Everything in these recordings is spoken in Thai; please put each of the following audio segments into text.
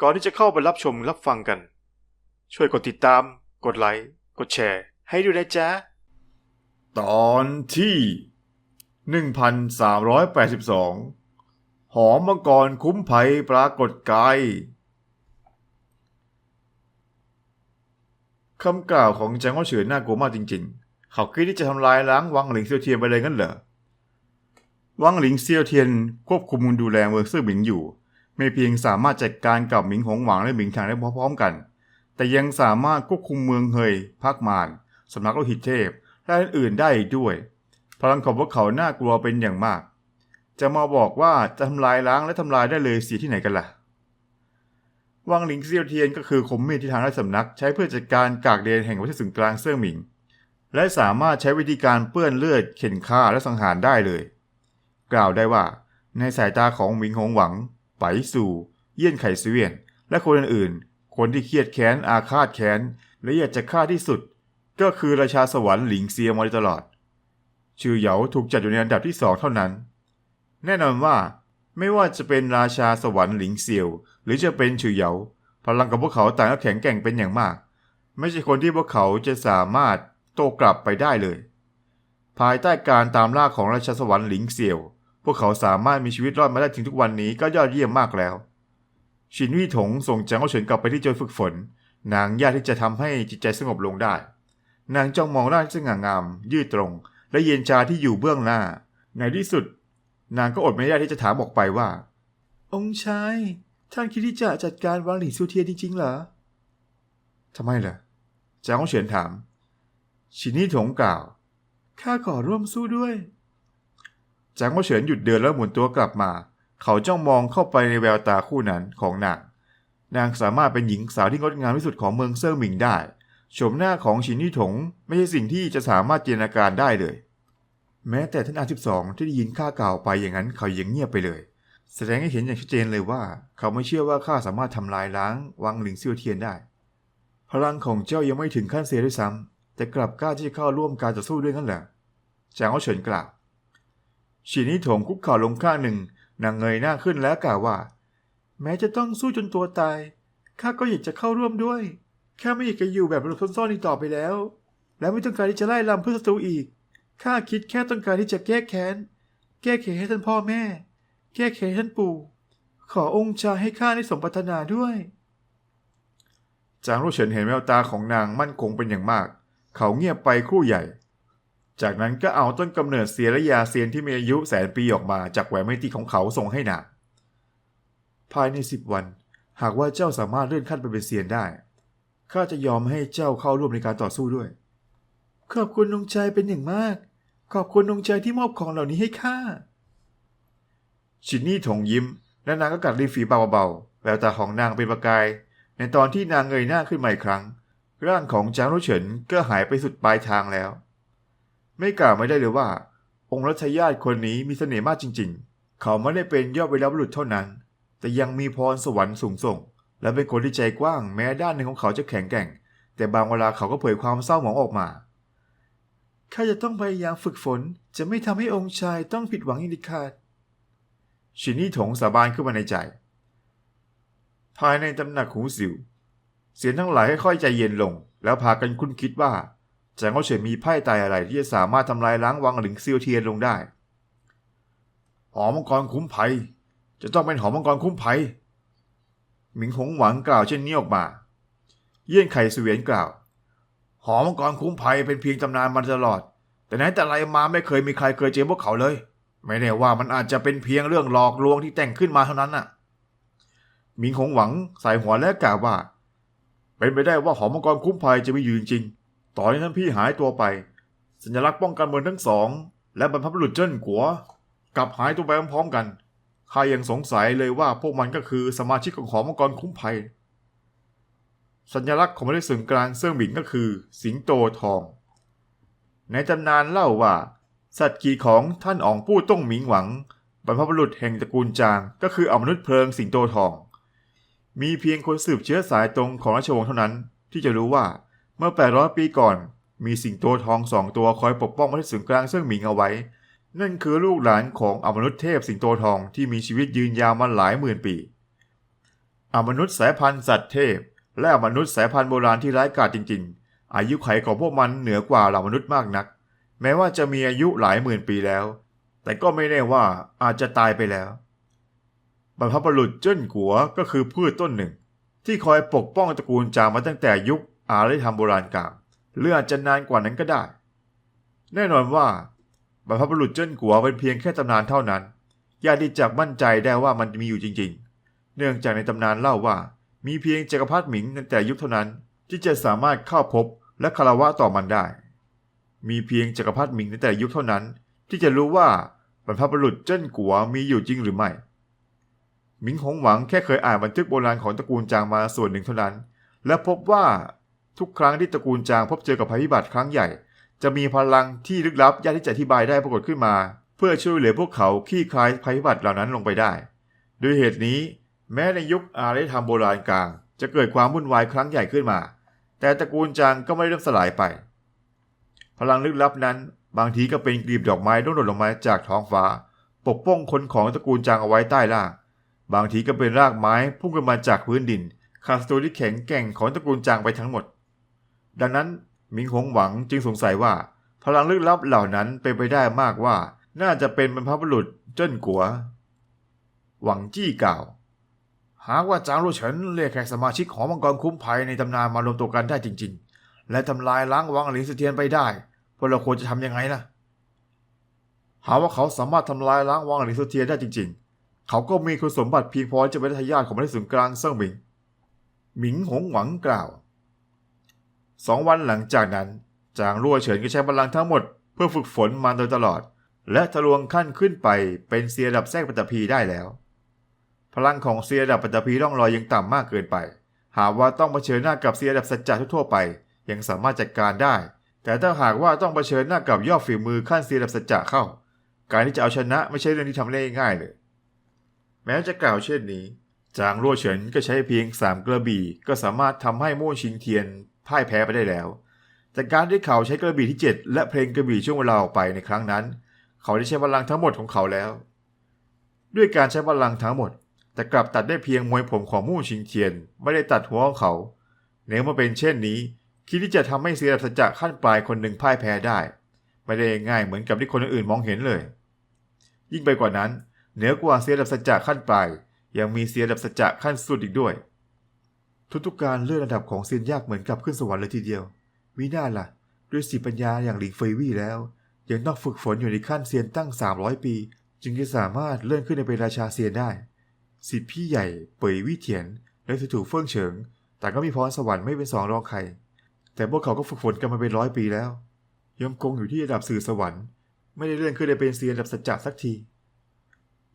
ก่อนที่จะเข้าไปรับชมรับฟังกัน ช่วยกดติดตาม กดไลค์ กดแชร์ ให้ด้วยนะจ๊ะ ตอนที่ 1382 หอมมังกรคุ้มภัยปรากฏกายคำกล่าวของแจงว่าเฉินน่ากลัวมากจริง ๆ เขาคิดที่จะทำลายล้างวังหลิงเซียวเทียนไปเลยงั้นเหรอ วังหลิงเซียวเทียนควบคุมดูแลเมืองซื่อหมิงอยู่ ไม่เพียงสามารถจัดการกับหมิงหงหวางและหมิงทางได้พร้อมๆกัน แต่ยังสามารถควบคุมเมืองเฮยพักมานสำนักโลหิตเทพและอื่นๆได้อีกด้วย พลังของพวกเขาน่ากลัวเป็นอย่างมาก จะมาบอกว่าจะทำลายล้างและทำลายได้เลยเสียที่ไหนกันล่ะวังหลิงเซียวเทียนก็คือคมมีดที่ทางราชสำนัก ใช้เพื่อจัดการกากเดนแห่งวัชสึงกลางเซี่ยงหมิง และสามารถใช้วิธีการเปื้อนเลือดเข็นฆ่าและสังหารได้เลย กล่าวได้ว่าในสายตาของหมิงหงหวัง ไปสู่เยี่ยนไข่เสวียน และคนอื่นๆ คนที่เครียดแค้นอาฆาตแค้น และอยากจะฆ่าที่สุด ก็คือราชาสวรรค์หลิงเซียมาตลอด ชื่อเหยาถูกจัดอยู่ในอันดับที่สองเท่านั้น แน่นอนว่าไม่ว่าจะเป็นราชาสวรรค์หลิงเซียว หรือจะเป็นชื่อเหยาพลังของพวกเขาต่างก็แข็งแกร่งเป็นอย่างมาก ไม่ใช่คนที่พวกเขาจะสามารถโตกลับไปได้เลย ภายใต้การตามล่าของราชาสวรรค์หลิงเซียว พวกเขาสามารถมีชีวิตรอดมาได้ถึงทุกวันนี้ก็ยอดเยี่ยมมากแล้ว ชินวี่ถงส่งจางเฉินกลับไปที่โจยฝึกฝน นางยากที่จะทำให้จิตใจสงบลงได้ นางจ้องมองร่างที่สง่างาม ยืดตรง และเย็นชาที่อยู่เบื้องหน้า ในที่สุด นางก็อดไม่ได้ที่จะถามออกไปว่า องค์ชายท่านคิดที่จะจัดการวังหลิงซูเทียจริงๆเหรอทำไมล่ะจางเฉินถาม ชินนี่ถงกล่าวข้าขอร่วมสู้ด้วย จางเฉินหยุดเดินแล้วหมุนตัวกลับมา เขาจ้องมองเข้าไปในแววตาคู่นั้นของนาง นางสามารถเป็นหญิงสาวที่งดงามที่สุดของเมืองเซิ่งหมิงได้โฉมหน้าของชินนี่ถงไม่ใช่สิ่งที่จะสามารถจินตนาการได้เลย แม้แต่ท่านอาสิบสองที่ได้ยินข้ากล่าวไปอย่างนั้นเขายังเงียบไปเลย แสดงให้เห็นอย่างชัดเจนเลยว่า เขาไม่เชื่อว่าข้าสามารถทำลายล้างวังหลิงเซียวเทียนได้ พลังของเจ้ายังไม่ถึงขั้นเสียด้วยซ้ำแต่กลับกล้าที่จะเข้าร่วมการต่อสู้ด้วยนั่นแหละจางเอาเฉินกล่าว ชินนี่ถงคุกเข่าลงข้างหนึ่งนางเงยหน้าขึ้นแล้วกล่าวว่า แม้จะต้องสู้จนตัวตายข้าก็อยากจะเข้าร่วมด้วยข้าไม่อยากจะอยู่แบบหลบซ่อนๆอีกต่อไปแล้ว และไม่ต้องการที่จะไล่ลำเพื่อศัตรูอีกข้าคิดแค่ต้องการที่จะแก้แค้น แก้แค้นให้ท่านพ่อแม่ แก้แค้นให้ท่านปู่ ขอองค์ชายให้ข้าได้สมปรารถนาด้วยจางรู้เฉินเห็นแววตาของนางมั่นคงเป็นอย่างมาก เขาเงียบไปครู่ใหญ่ จากนั้นก็เอาต้นกำเนิดเสียและยาเซียนที่มีอายุแสนปีออกมาจากแหวนไมตีของเขาส่งให้นางภายในสิบวัน หากว่าเจ้าสามารถเลื่อนขั้นไปเป็นเซียนได้ข้าจะยอมให้เจ้าเข้าร่วมในการต่อสู้ด้วย ขอบคุณองค์ชายเป็นอย่างมาก ขอบคุณองค์ชายที่มอบของเหล่านี้ให้ข้าชินนี่ถงยิ้ม และนางก็กัดริมฝีปากเบาๆแววตาของนางเป็นประกาย ในตอนที่นางเงยหน้าขึ้นมาอีกครั้ง ร่างของจางรุ่เฉินก็หายไปสุดปลายทางแล้ว ไม่กล่าวไม่ได้เลยว่า องค์รัชญาติคนนี้มีเสน่ห์มากจริง ๆ เขาไม่ได้เป็นยอดวีรบุรุษเท่านั้น แต่ยังมีพรสวรรค์สูงส่ง และเป็นคนที่ใจกว้างแม้ด้านหนึ่งของเขาจะแข็งแกร่ง แต่บางเวลาเขาก็เผยความเศร้าหมองออกมาข้าจะต้องพยายามฝึกฝน จะไม่ทำให้องค์ชายต้องผิดหวังอย่างเด็ดขาดชินนี่ถงสาบานขึ้นมาในใจ ภายในตำหนักหูสิว เสียงทั้งหลายค่อยๆใจเย็นลง แล้วพากันคุ้นคิดว่า จางเขาเฉินมีไพ่ตายอะไรที่จะสามารถทำลายล้างวังหลิงซิวเทียนลงได้หอมังกรคุ้มภัย จะต้องเป็นหอมังกรคุ้มภัย หมิงหงหวังกล่าวเช่นนี้ออกมา เยี่ยนไข่เสวียนกล่าว หอมังกรคุ้มภัยเป็นเพียงตำนานมาตลอด แต่ไหนแต่ไรมาไม่เคยมีใครเคยเจอพวกเขาเลย ไม่แน่ว่ามันอาจจะเป็นเพียงเรื่องหลอกลวงที่แต่งขึ้นมาเท่านั้นน่ะ หมิงหงหวังใส่หัวและกล่าวว่า เป็นไปได้ว่าหอมังกรคุ้มภัยจะมีอยู่จริง ต่อให้ท่านพี่หายตัวไป สัญลักษณ์ป้องกันเมืองทั้งสอง และบรรพบุรุษเจิ้นกัว กลับหายตัวไปพร้อมๆกันข้ายังสงสัยเลยว่าพวกมันก็คือสมาชิกของหอมังกรคุ้มภัย สัญลักษณ์ของประเทศสึงกลางเซิ่งหมิงก็คือ สิงโตทอง ในตำนานเล่าว่า สัตว์ขี่ของท่านอ๋องปู้ต้งหมิงหวังบรรพบุรุษแห่งตระกูลจาง ก็คืออมนุษย์เพลิงสิงโตทอง มีเพียงคนสืบเชื้อสายตรงของราชวงศ์เท่านั้น ที่จะรู้ว่า เมื่อ 800 ปีก่อน มีสิงโตทองสองตัวคอยปกป้องประเทศศูนย์กลางเซิ่งหมิงเอาไว้ นั่นคือลูกหลานของอมนุษย์เทพสิงโตทองที่มีชีวิตยืนยาวมาหลายหมื่นปี อมนุษย์สายพันธุ์สัตว์เทพ และอมนุษย์สายพันธุ์โบราณที่ร้ายกาจจริง ๆ อายุไขของพวกมันเหนือกว่าเหล่ามนุษย์มากนัก แม้ว่าจะมีอายุหลายหมื่นปีแล้ว แต่ก็ไม่แน่ว่าอาจจะตายไปแล้วบรรพบุรุษเจิ้นกัวก็คือพืชต้นหนึ่ง ที่คอยปกป้องตระกูลจามาตั้งแต่ยุค อารยธรรมโบราณกลางหรืออาจจะนานกว่านั้นก็ได้ แน่นอนว่าบรรพบุรุษเจิ้นกัวเป็นเพียงแค่ตำนานเท่านั้นญาติจักมั่นใจได้ว่ามันมีอยู่จริง ๆ เนื่องจากในตำนานเล่าว่า มีเพียงจักรพรรดิหมิงในแต่ยุคเท่านั้น ที่จะสามารถเข้าพบและคารวะต่อมันได้ มีเพียงจักรพรรดิหมิงในแต่ยุคเท่านั้น ที่จะรู้ว่าบรรพบุรุษเจิ้นกัวมีอยู่จริงหรือไม่หมิงหงหวังแค่เคยอ่านบันทึกโบราณของตระกูลจางมาส่วนหนึ่งเท่านั้น และพบว่า ทุกครั้งที่ตระกูลจางพบเจอกับภัยพิบัติครั้งใหญ่ จะมีพลังที่ลึกลับยากที่จะอธิบายได้ปรากฏขึ้นมา เพื่อช่วยเหลือพวกเขาคลี่คลายภัยพิบัติเหล่านั้นลงไปได้ด้วยเหตุนี้ แม้ในยุคอารยธรรมโบราณกลาง จะเกิดความวุ่นวายครั้งใหญ่ขึ้นมา แต่ตระกูลจางก็ไม่เริ่มสลายไป พลังลึกลับนั้น บางทีก็เป็นกลีบดอกไม้ร่วงหล่นลงมาจากท้องฟ้า ปกป้องคนของตระกูลจางเอาไว้ใต้ล่างบางทีก็เป็นรากไม้พุ่งขึ้นมาจากพื้นดินขาดสตูที่แข็งแกร่งของตระกูลจางไปทั้งหมด ดังนั้นหมิงหงหวังจึงสงสัยว่า พลังลึกลับเหล่านั้นเป็นไปได้มากว่า น่าจะเป็นบรรพบุรุษเจิ้นกัว หวังจี้กล่าว หากว่าจางลู่เฉินเรียกแขกสมาชิกของมังกรคุ้มภัยในตำนานมารวมตัวกันได้จริง ๆ และทำลายล้างวังหลิงเสถียรไปได้พวกเราควรจะทำยังไงล่ะ หากว่าเขาสามารถทำลายล้างวังหลิงเสถียรได้จริง ๆ เขาก็มีคุณสมบัติเพียงพอจะเป็นทายาทของมนุษย์ศูนย์กลางเซิ่งหมิงหมิงหงหวังกล่าว สองวันหลังจากนั้น จางรั่วเฉินก็ใช้พลังทั้งหมดเพื่อฝึกฝนมาโดยตลอด และทะลวงขั้นขึ้นไปเป็นเซียดับแทรกปัตตภีได้แล้ว พลังของเซียดับปัตตภีร่องรอยยังต่ำมากเกินไป หากว่าต้องเผชิญหน้ากับเซียดับสัจจะทั่วไป ยังสามารถจัดการได้ แต่ถ้าหากว่าต้องเผชิญหน้ากับยอดฝีมือขั้นเซียดับสัจจะเข้า การที่จะเอาชนะไม่ใช่เรื่องที่ทำได้ง่ายเลย แม้จะกล่าวเช่นนี้จางรั่วเฉินก็ใช้เพียงสามกระบี่ก็สามารถทำให้มู่ชิงเทียน พ่ายแพ้ไปได้แล้วแต่การที่เขาใช้กระบี่ที่ 7 และเพลงกระบี่ช่วงเวลาออกไปในครั้งนั้น เขาได้ใช้พลังทั้งหมดของเขาแล้ว ด้วยการใช้พลังทั้งหมด แต่กลับตัดได้เพียงมวยผมของมู่ชิงเทียน ไม่ได้ตัดหัวของเขาเนื่อมาเป็นเช่นนี้ คิดที่จะทำให้เสียสัจจะขั้นปลายคนหนึ่งพ่ายแพ้ได้ ไม่ได้ง่ายเหมือนกับที่คนอื่นมองเห็นเลย ยิ่งไปกว่านั้น เหนือกว่าเสียดับสัจจะขั้นปลายยังมีเสียดับสัจจะขั้นสุดอีกด้วย ทุกๆการเลื่อนระดับของเซียนยากเหมือนกับขึ้นสวรรค์เลยทีเดียว วิน่าล่ะ ด้วยสิปัญญาอย่างหลิงเฟยวี่แล้ว ยังต้องฝึกฝนอยู่ในขั้นเซียนตั้ง 300 ปี จึงจะสามารถเลื่อนขึ้นไปเป็นราชาเซียนได้ สิทธิพี่ใหญ่เปยวี่เถียน และถูถูเฟิ่งเฉิงแต่ก็มีพรสวรรค์ไม่เป็นสองรองใคร แต่พวกเขาก็ฝึกฝนกันมาเป็นร้อยปีแล้ว ยังคงอยู่ที่ระดับสื่อสวรรค์ ไม่ได้เลื่อนขึ้นไปเป็นเซียนระดับสัจจะสักที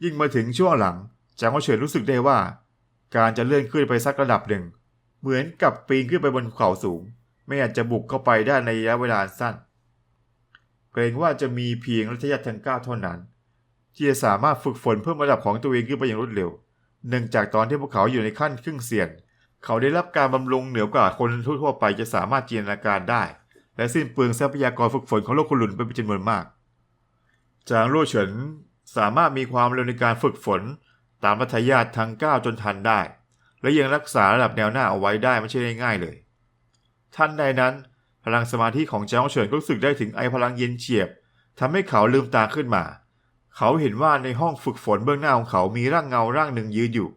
ยิ่งมาถึงช่วงหลังจางฮวเฉินรู้สึกได้ว่า การจะเลื่อนขึ้นไปสักระดับหนึ่ง เหมือนกับปีนขึ้นไปบนภูเขาสูง ไม่อาจจะบุกเข้าไปได้ในระยะเวลาสั้น เกรงว่าจะมีเพียงรัชยาทั้งก้าเท่านั้น ที่จะสามารถฝึกฝนเพิ่มระดับของตัวเองขึ้นไปอย่างรวดเร็ว เนื่องจากตอนที่พวกเขาอยู่ในขั้นครึ่งเซียนเขาได้รับการบำรุงเหนือกว่าคนทั่วไปจะสามารถจินตนาการได้ และสิ้นเปลืองทรัพยากรฝึกฝนของโลกคนหลุนไปเป็นจำนวนมาก จางรั่วเฉินสามารถมีความเร็วในการฝึกฝน ตามรัฐยาตทั้ง9จนทันได้ และยังรักษาระดับแนวหน้าเอาไว้ได้ไม่ใช่ง่ายๆเลยทันใดนั้น พลังสมาธิของเจ้าเฉินก็รู้สึกได้ถึงไอพลังเย็นเฉียบทำให้เขาลืมตาขึ้นมา เขาเห็นว่าในห้องฝึกฝนเบื้องหน้าของเขามีร่างเงาร่างหนึ่งยืนอยู่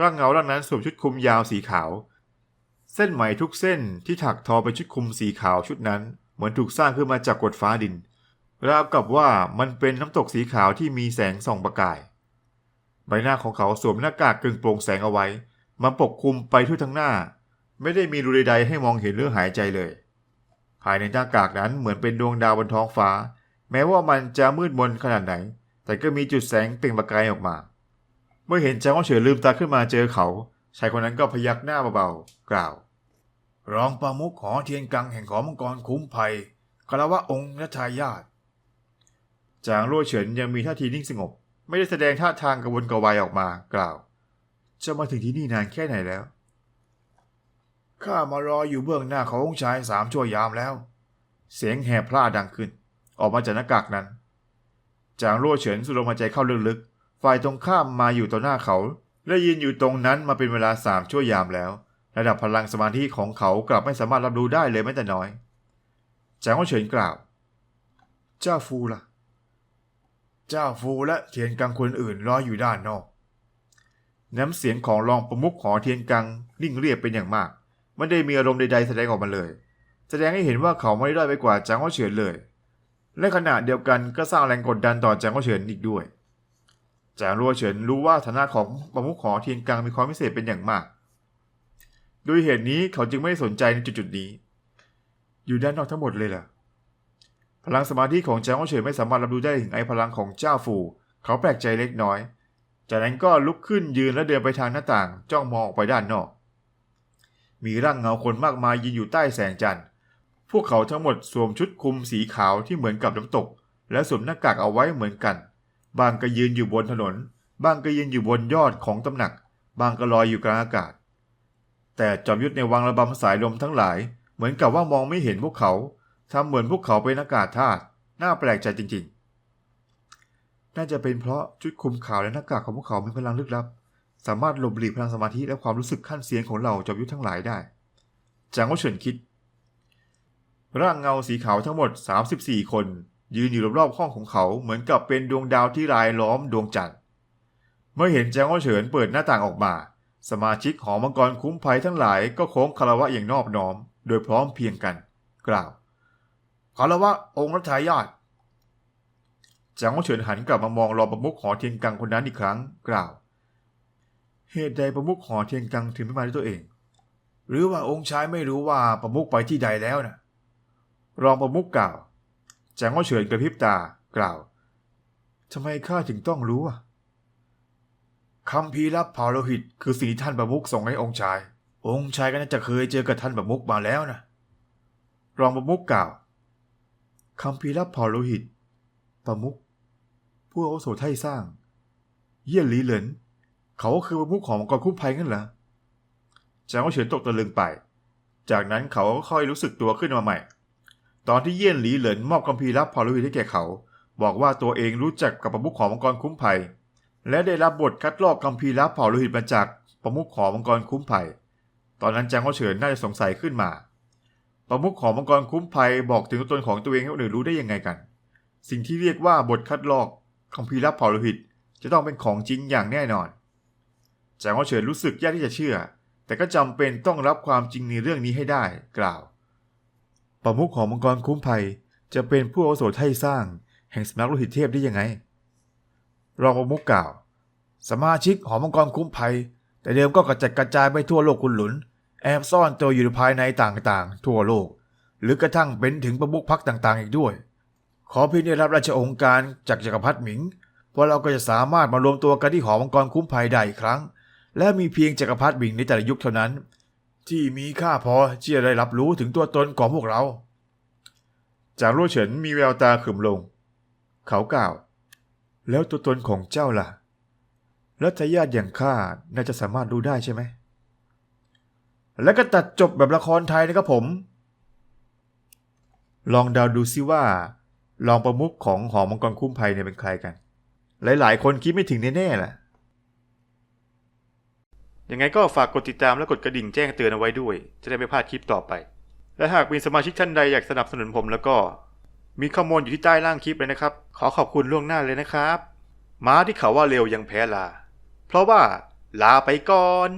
ร่างเงาร่างนั้นสวมชุดคลุมยาวสีขาว เส้นไหมทุกเส้นที่ถักทอเป็นชุดคลุมสีขาวชุดนั้น เหมือนถูกสร้างขึ้นมาจากกฎฟ้าดินราวกับว่ามันเป็นน้ำตกสีขาวที่มีแสงส่องประกาย ใบหน้าของเขาสวมหน้ากากกึ่งโปร่งแสงเอาไว้ มันปกคลุมไปทั่วทั้งหน้า ไม่ได้มีรูใดๆให้มองเห็นหรือหายใจเลย ภายในหน้ากากนั้นเหมือนเป็นดวงดาวบนท้องฟ้า แม้ว่ามันจะมืดมนขนาดไหน แต่ก็มีจุดแสงเปล่งประกายออกมา เมื่อเห็นจางว่าเฉินลืมตาขึ้นมาเจอเขาชายคนนั้นก็พยักหน้าเบาๆกล่าว รองประมุขหอเทียนกังแห่งขอมังกรคุ้มภัยคารวะองค์และทายาทจางรั่วเฉินยังมีท่าทีนิ่งสงบ ไม่ได้แสดงท่าทางกระวนกระวายออกมากล่าว จะมาถึงที่นี่นานแค่ไหนแล้ว ข้ามารออยู่เบื้องหน้าขององค์ชายสามชั่วยามแล้ว เสียงแหบพร่าดังขึ้น ออกมาจากหน้ากากนั้น จางรั่วเฉินสูดลมหายใจเข้าลึกๆ ฝ่ายตรงข้ามมาอยู่ต่อหน้าเขา และยืนอยู่ตรงนั้นมาเป็นเวลาสามชั่วยามแล้ว ระดับพลังสมาธิของเขากลับไม่สามารถรับรู้ได้เลยแม้แต่น้อย จางว่าเฉินกล่าว เจ้าฟูล่ะ เจ้าฟูและเทียนกังคนอื่นรออยู่ด้านนอก น้ำเสียงของรองประมุขหอเทียนกังนิ่งเรียบเป็นอย่างมาก ไม่ได้มีอารมณ์ใดๆแสดงออกมาเลย แสดงให้เห็นว่าเขาไม่ได้ด้อยไปกว่าจางว่าเฉินเลย และขณะเดียวกันก็สร้างแรงกดดันต่อจางว่าเฉินอีกด้วย จางรัวเฉินรู้ว่าฐานะของประมุขหอเทียนกังมีความพิเศษเป็นอย่างมาก โดยเหตุนี้เขาจึงไม่ได้สนใจในจุดๆนี้ อยู่ด้านนอกทั้งหมดเลยล่ะ พลังสมาธิของจางว่าเฉินไม่สามารถรับรู้ได้ถึงไอพลังของเจ้าฟูเขาแปลกใจเล็กน้อย จากนั้นก็ลุกขึ้นยืนและเดินไปทางหน้าต่าง จ้องมองออกไปด้านนอก มีร่างเงาคนมากมายยืนอยู่ใต้แสงจันทร์ พวกเขาทั้งหมดสวมชุดคลุมสีขาวที่เหมือนกับน้ำตก และสวมหน้ากากเอาไว้เหมือนกัน บางก็ยืนอยู่บนถนน บางก็ยืนอยู่บนยอดของตำหนัก บางก็ลอยอยู่กลางอากาศ แต่จอมยุทธในวังระบำสายลมทั้งหลาย เหมือนกับว่ามองไม่เห็นพวกเขา ทำเหมือนพวกเขาเป็นอากาศธาตุน่าแปลกใจจริงๆ น่าจะเป็นเพราะชุดคลุมขาวและหน้ากากของพวกเขามีพลังลึกลับ สามารถหลบหลีกพลังสมาธิและความรู้สึกขั้นเสียงของเหล่าจอมยุทธทั้งหลายได้ จางว่าเฉินคิด ร่างเงาสีขาวทั้งหมด 34 คน ยืนอยู่รอบๆห้องของเขาเหมือนกับเป็นดวงดาวที่รายล้อมดวงจันทร์ เมื่อเห็นจางว่าเฉินเปิดหน้าต่างออกมา สมาชิกหอมังกรคุ้มภัยทั้งหลายก็โค้งคารวะอย่างนอบน้อม โดยพร้อมเพียงกัน กล่าว คารวะองค์รัชายาทจางว่าเฉินหันกลับมามองรอประมุขหอเทียนกังคนนั้นอีกครั้ง กล่าว เหตุใดประมุขหอเทียนกังถึงไม่มาด้วยตัวเอง หรือว่าองค์ชายไม่รู้ว่าประมุขไปที่ใดแล้วนะรองประมุขกล่าวจางว่าเฉินกระพริบตากล่าวทำไมข้าถึงต้องรู้อะคำพีรับเผ่าโลหิต คือสิ่งที่ท่านประมุขส่งให้องค์ชาย องค์ชายก็น่าจะเคยเจอกับท่านประมุขมาแล้วนะรองประมุขกล่าว คำพีร์ลับเผ่าโลหิต ประมุขผู้อาวุโสไทยสร้าง เยี่ยนหลีเหลิน เขาก็คือประมุขของมังกรคุ้มภัยงั้นเหรอจางว่าเฉินตกตะลึงไป จากนั้นเขาก็ค่อยรู้สึกตัวขึ้นมาใหม่ ตอนที่เยี่ยนหลีเหลินมอบคัมภีรับพอลวิทให้แก่เขา บอกว่าตัวเองรู้จักกับประมุขของมังกรคุ้มภัย และได้รับบทคัดลอกคัมภีร์ลับเผ่าโลหิตมาจากประมุขของมังกรคุ้มภัย ตอนนั้นจางว่าเฉินน่าจะสงสัยขึ้นมา ประมุขของมังกรคุ้มภัยบอกถึงตัวตนของตัวเองให้คนอื่นรู้ได้ยังไงกัน สิ่งที่เรียกว่าบทคัดลอกคัมภีรับเผ่าโลหิต จะต้องเป็นของจริงอย่างแน่นอนจางว่าเฉินรู้สึกยากที่จะเชื่อ แต่ก็จำเป็นต้องรับความจริงในเรื่องนี้ให้ได้ กล่าว ประมุขของมังกรคุ้มภัย จะเป็นผู้อาวุโสไทยสร้าง แห่งสำนักโลหิตเทพได้ยังไง รองประมุขกล่าว สมาชิกหอมังกรคุ้มภัย แต่เดิมก็กระจัดกระจายไปทั่วโลกคุณหลุน แอบซ่อนตัวอยู่ภายในต่างๆ ทั่วโลก หรือกระทั่งเป็นถึงประมุขพักต่างๆ อีกด้วย ขอเพียงได้รับราชองค์การจากจักรพรรดิหมิง พวกเราก็จะสามารถมารวมตัวกันที่หอมังกรคุ้มภัยได้อีกครั้ง และมีเพียงจักรพรรดิหมิงในแต่ละยุคเท่านั้น ที่มีค่าพอที่จะได้รับรู้ถึงตัวตนของพวกเรา จากรู้เฉินมีแววตาขึมลง เขากล่าว แล้วตัวตนของเจ้าล่ะ แล้วทายาทอย่างข้าน่าจะสามารถรู้ได้ใช่ไหม แล้วก็ตัดจบแบบละครไทยนะครับผม ลองเดาดูซิว่า รองประมุขของหอมังกรคุ้มภัยเนี่ยเป็นใครกัน หลายๆ คนคิดไม่ถึงแน่ๆแหละยังไงก็ฝากกดติดตามและกดกระดิ่งแจ้งเตือนเอาไว้ด้วย จะได้ไม่พลาดคลิปต่อไป และหากมีสมาชิกท่านใดอยากสนับสนุนผมแล้วก็ มีข้อมูลอยู่ที่ใต้ล่างคลิปเลยนะครับ ขอขอบคุณล่วงหน้าเลยนะครับ ม้าที่เขาว่าเร็วยังแพ้ลา เพราะว่าลาไปก่อน